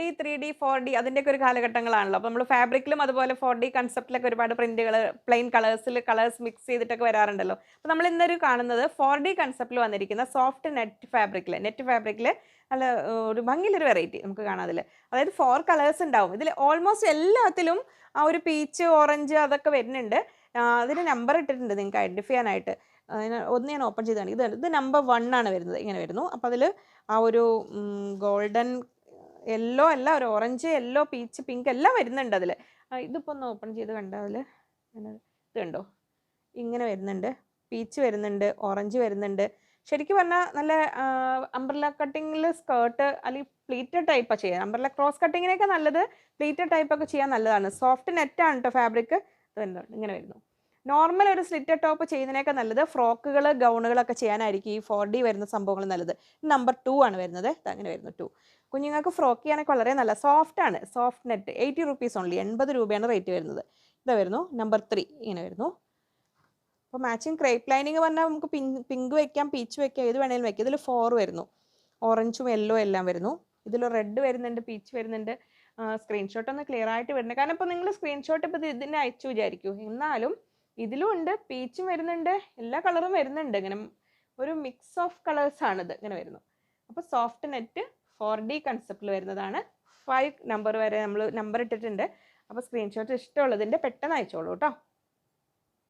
D three D four D അതിന്റെയൊക്കെ ഒരു കാലഘട്ടങ്ങളാണല്ലോ. അപ്പോൾ നമ്മൾ ഫാബ്രിക്കിലും അതുപോലെ ഫോർ ഡി കൺസെപ്റ്റിലൊക്കെ ഒരുപാട് പ്രിന്റുകൾ പ്ലെയിൻ കളേഴ്സിൽ കളേഴ്സ് മിക്സ് ചെയ്തിട്ടൊക്കെ വരാറുണ്ടല്ലോ. അപ്പോൾ നമ്മൾ ഇന്നൊരു കാണുന്നത് ഫോർ ഡി കൺസെപ്റ്റിൽ വന്നിരിക്കുന്ന സോഫ്റ്റ് നെറ്റ് ഫാബ്രിക്കിൽ നെറ്റ് ഫാബ്രിക്കിൽ നല്ല ഒരു ഭംഗിയിലൊരു വെറൈറ്റി നമുക്ക് കാണാം അതിൽ അതായത് ഫോർ കളേഴ്സ് ഉണ്ടാവും. ഇതിൽ ഓൾമോസ്റ്റ് എല്ലാത്തിലും ആ ഒരു പീച്ച് ഓറഞ്ച് അതൊക്കെ വരുന്നുണ്ട്. അതിന് നമ്പർ ഇട്ടിട്ടുണ്ട് നിങ്ങൾക്ക് ഐഡന്റിഫൈ ചെയ്യാനായിട്ട്. ഒന്ന് ഞാൻ ഓപ്പൺ ചെയ്താണ് ഇത് ഇത് നമ്പർ വൺ ആണ് വരുന്നത്. ഇങ്ങനെ വരുന്നു. അപ്പോൾ അതിൽ ആ ഒരു ഗോൾഡൻ യെല്ലോ അല്ല ഒരു ഓറഞ്ച് യെല്ലോ പീച്ച് പിങ്ക് എല്ലാം വരുന്നുണ്ട് അതിൽ ഇതിപ്പോൾ ഒന്ന് ഓപ്പൺ ചെയ്ത് അതിൽ ഇത് കണ്ടോ? ഇങ്ങനെ വരുന്നുണ്ട്. പീച്ച് വരുന്നുണ്ട് ഓറഞ്ച് വരുന്നുണ്ട്. ശരിക്കും പറഞ്ഞാൽ നല്ല അംബ്രല കട്ടിങ്ങിൽ സ്കേർട്ട് അല്ലെങ്കിൽ പ്ലീറ്റഡ് ടൈപ്പാണ് ചെയ്യുക അംബ്രല ക്രോസ് കട്ടിങ്ങിനൊക്കെ നല്ലത് പ്ലീറ്റഡ് ടൈപ്പൊക്കെ ചെയ്യാൻ നല്ലതാണ്. സോഫ്റ്റ് നെറ്റാണ് കേട്ടോ ഫാബ്രിക് ഇത് വരുന്നുണ്ട് ഇങ്ങനെ വരുന്നു. നോർമൽ ഒരു സ്ലിറ്റഡ് ടോപ്പ് ചെയ്യുന്നതിനേക്കാൾ നല്ലത് ഫ്രോക്കുകൾ ഗൗണുകളൊക്കെ ചെയ്യാനായിരിക്കും ഈ ഫോർ ഡി വരുന്ന സംഭവങ്ങൾ നല്ലത്. നമ്പർ ടു ആണ് വരുന്നത്. അങ്ങനെ വരുന്നു ടു കുഞ്ഞുങ്ങൾക്ക് ഫ്രോക്ക് ചെയ്യാനൊക്കെ വളരെ നല്ല സോഫ്റ്റ് ആണ്. Soft net eighty rupees only എൺപത് രൂപയാണ് റേറ്റ് വരുന്നത്. ഇതാ വരുന്നു. നമ്പർ ത്രീ ഇങ്ങനെ വരുന്നു. അപ്പോൾ മാച്ചിങ് ക്രേപ്പ് ലൈനിങ് പറഞ്ഞാൽ നമുക്ക് പിങ്ക് പിങ്ക് വെക്കാം പീച്ച് വെക്കാം ഏത് വേണേലും വെക്കാം. ഇതിൽ ഫോർ വരുന്നു. ഓറഞ്ചും യെല്ലോ എല്ലാം വരുന്നു. ഇതിൽ റെഡ് വരുന്നുണ്ട് പീച്ച് വരുന്നുണ്ട്. സ്ക്രീൻഷോട്ട് ഒന്ന് ക്ലിയർ ആയിട്ട് വരുന്നുണ്ട് കാരണം ഇപ്പോൾ നിങ്ങൾ സ്ക്രീൻഷോട്ട് ഇപ്പോൾ ഇതിന്റെ അയച്ചു വിചാരിക്കൂ. എന്നാലും ഇതിലും ഉണ്ട് പീച്ചും വരുന്നുണ്ട് എല്ലാ കളറും വരുന്നുണ്ട്. ഇങ്ങനെ ഒരു മിക്സ് ഓഫ് കളേഴ്സ് ആണിത് ഇങ്ങനെ വരുന്നു. അപ്പോൾ സോഫ്റ്റ് നെറ്റ് ഫോർ ഡി കൺസെപ്റ്റിൽ വരുന്നതാണ്. ഫൈവ് നമ്പർ വരെ നമ്മൾ നമ്പർ ഇട്ടിട്ടുണ്ട്. അപ്പോൾ സ്ക്രീൻഷോട്ട് ഇഷ്ടമുള്ളതിന്റെ പെട്ടെന്ന് അയച്ചോളൂ കേട്ടോ